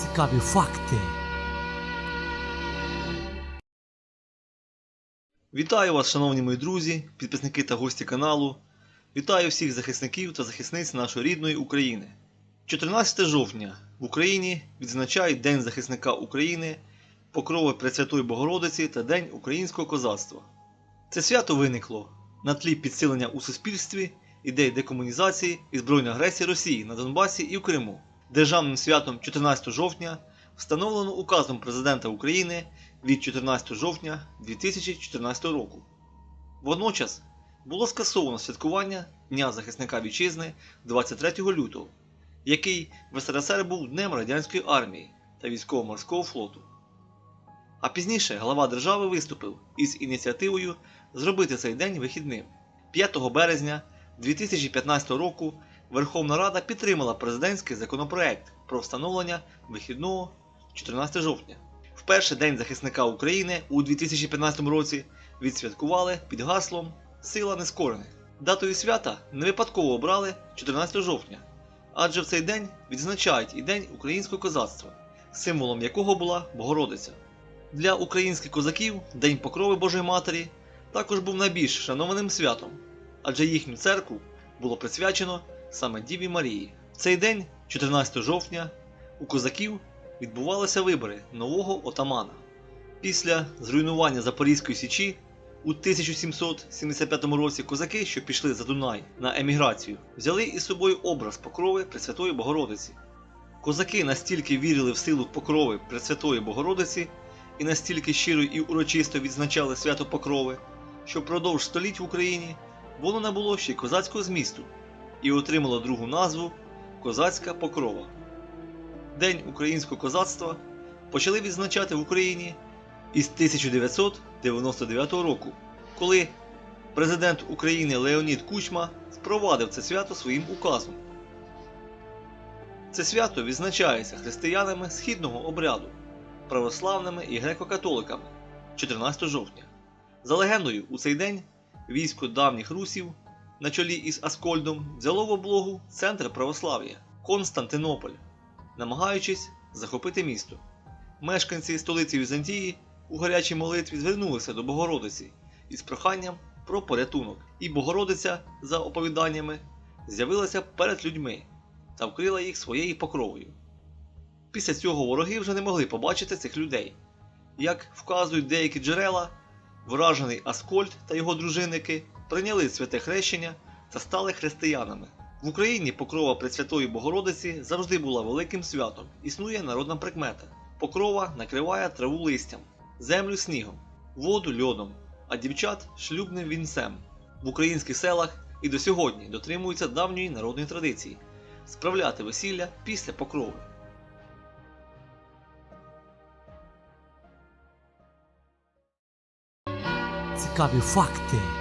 Цікаві факти. Вітаю вас, шановні мої друзі, підписники та гості каналу. Вітаю всіх захисників та захисниць нашої рідної України. 14 жовтня в Україні відзначають День захисника України, Покрови Пресвятої Богородиці та День українського козацтва. Це свято виникло на тлі підсилення у суспільстві ідей декомунізації і збройної агресії Росії на Донбасі і в Криму. Державним святом 14 жовтня встановлено указом Президента України від 14 жовтня 2014 року. Водночас було скасовано святкування Дня захисника вітчизни 23 лютого, який в СРСР був Днем Радянської армії та військово-морського флоту. А пізніше глава держави виступив із ініціативою зробити цей день вихідним. 5 березня 2015 року Верховна Рада підтримала президентський законопроект про встановлення вихідного 14 жовтня. В перший день захисника України у 2015 році відсвяткували під гаслом Сила нескорених. Датою свята не випадково обрали 14 жовтня, адже в цей день відзначають і День українського козацтва, символом якого була Богородиця. Для українських козаків День Покрови Божої Матері також був найбільш шанованим святом, адже їхню церкву було присвячено саме Діві Марії. В цей день, 14 жовтня, у козаків відбувалися вибори нового отамана. Після зруйнування Запорізької січі у 1775 році козаки, що пішли за Дунай на еміграцію, взяли із собою образ покрови Пресвятої Богородиці. Козаки настільки вірили в силу покрови Пресвятої Богородиці і настільки щиро і урочисто відзначали свято Покрови, що впродовж століть в Україні воно набуло ще й козацького змісту і отримало другу назву Козацька Покрова. День українського козацтва почали відзначати в Україні із 1999 року, коли президент України Леонід Кучма впровадив це свято своїм указом. Це свято відзначається християнами східного обряду, православними і греко-католиками 14 жовтня. За легендою, у цей день військо давніх русів на чолі із Аскольдом взяло в облогу центр православ'я Константинополь, намагаючись захопити місто. Мешканці столиці Візантії у гарячій молитві звернулися до Богородиці із проханням про порятунок, і Богородиця, за оповіданнями, з'явилася перед людьми та вкрила їх своєю покровою. Після цього вороги вже не могли побачити цих людей. Як вказують деякі джерела, вражений Аскольд та його дружинники прийняли святе хрещення та стали християнами. В Україні покрова Пресвятої Богородиці завжди була великим святом. Існує народна прикмета. Покрова накриває траву листям, землю снігом, воду льодом, а дівчат шлюбним вінцем. В українських селах і до сьогодні дотримуються давньої народної традиції справляти весілля після покрови. Цікаві факти.